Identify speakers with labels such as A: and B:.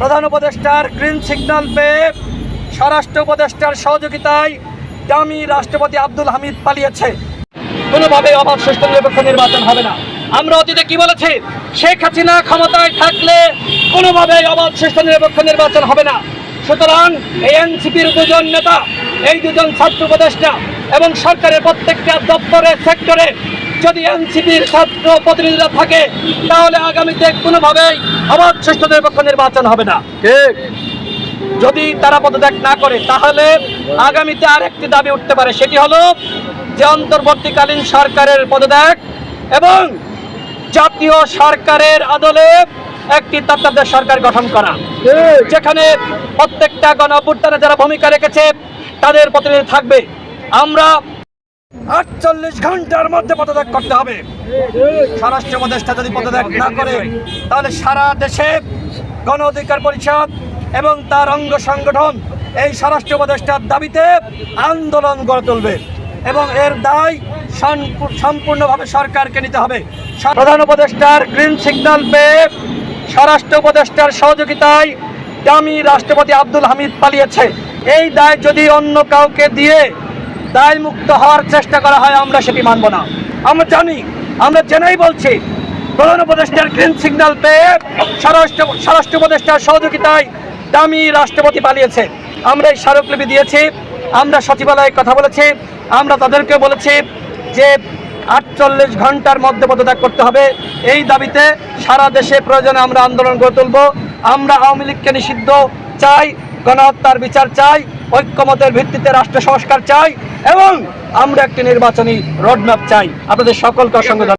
A: প্রধান উপদেষ্টার green signal পেয়ে স্বরাষ্ট্র উপদেষ্টার সহযোগিতায় দামি রাষ্ট্রপতি আব্দুল হামিদ পালিয়েছে। কোনোভাবে অবাধ সুষ্ঠু নিরপেক্ষ নির্বাচন হবে না। আমরা অতীতে কি বলেছি? শেখ হাসিনা ক্ষমতায় থাকলে কোনোভাবে অবাধ সুষ্ঠু নিরপেক্ষ নির্বাচন হবে না। সুতরাং এই এনসিপির দুজন নেতা, এই দুজন ছাত্র উপদেষ্টা এবং সরকারের প্রত্যেকটা দপ্তরে সেক্টরে যদি এনসিপির ছাত্র প্রতিনিধিরা থাকে তাহলে আগামীতে কোনোভাবেই অবাধ সুষ্ঠু নিরপেক্ষ নির্বাচন হবে না।
B: ঠিক।
A: যদি তারা পদত্যাগ না করে তাহলে আগামীতে আরেকটি দাবি উঠতে পারে সেটি হলো যে অন্তর্বর্তীকালীন সরকারের পদত্যাগ এবং জাতীয় সরকারের আদলে একটি তত্ত্বাবধায়ক সরকার গঠন করা। যেখানে প্রত্যেকটা গণ অভ্যুত্থানে যারা ভূমিকা রেখেছে তাদের প্রতিনিধি থাকবে। আমরা আটচল্লিশ ঘণ্টার মধ্যে পদত্যাগ করতে হবে। স্বরাষ্ট্র উপদেষ্টা যদি পদত্যাগ না করে, তাহলে সারা দেশে গণ অধিকার পরিষদ এবং তার অঙ্গ সংগঠন এই স্বরাষ্ট্র উপদেষ্টার দাবিতে আন্দোলন গড়ে তুলবে এবং এর দায় সম্পূর্ণভাবে সরকারকে নিতে হবে। প্রধান উপদেষ্টার গ্রিন সিগন্যাল পেয়ে স্বরাষ্ট্র উপদেষ্টার সহযোগিতায় দামি রাষ্ট্রপতি আব্দুল হামিদ পালিয়েছে। এই দায় যদি অন্য কাউকে দিয়ে দায় মুক্ত হওয়ার চেষ্টা করা হয়, আমরা সেটি মানব না। আমরা জানি, আমরা জেনেই বলছি, প্রধান উপদেষ্টার গ্রিন সিগন্যাল পেয়ে স্বরাষ্ট্র স্বরাষ্ট্র উপদেষ্টার সহযোগিতায় দামি রাষ্ট্রপতি পালিয়েছে। আমরা এই স্মারকলিপি দিয়েছি, আমরা সচিবালয়ে কথা বলেছি, আমরা তাদেরকে বলেছি যে আটচল্লিশ ঘণ্টার মধ্যে পদত্যাগ করতে হবে। এই দাবিতে সারা দেশে প্রয়োজনে আমরা আন্দোলন গড়ে তুলব। আমরা আওয়ামী লীগকে নিষিদ্ধ চাই। গণহত্যার বিচার চাই, ঐক্যমতের ভিত্তিতে রাষ্ট্র সংস্কার চাই, এবং আমরা একটি নির্বাচনী রোডম্যাপ চাই আপনাদের সকলকে অসংখ্য।